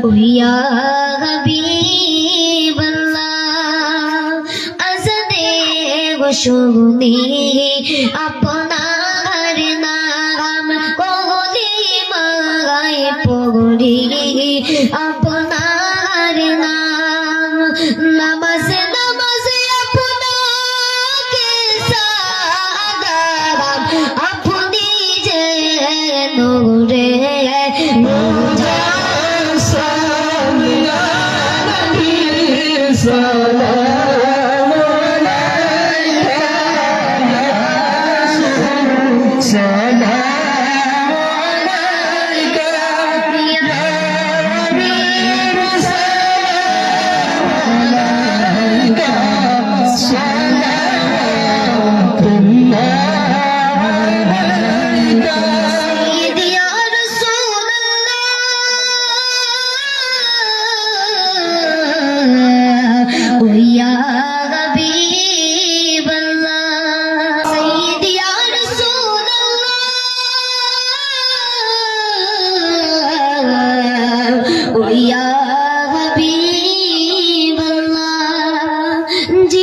ও ইয়া হাবিবাল্লাহ আজাদে গোশুনি আপনার নাম কোহলি মাগাই পগড়ি আপনার Sir.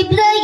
possible.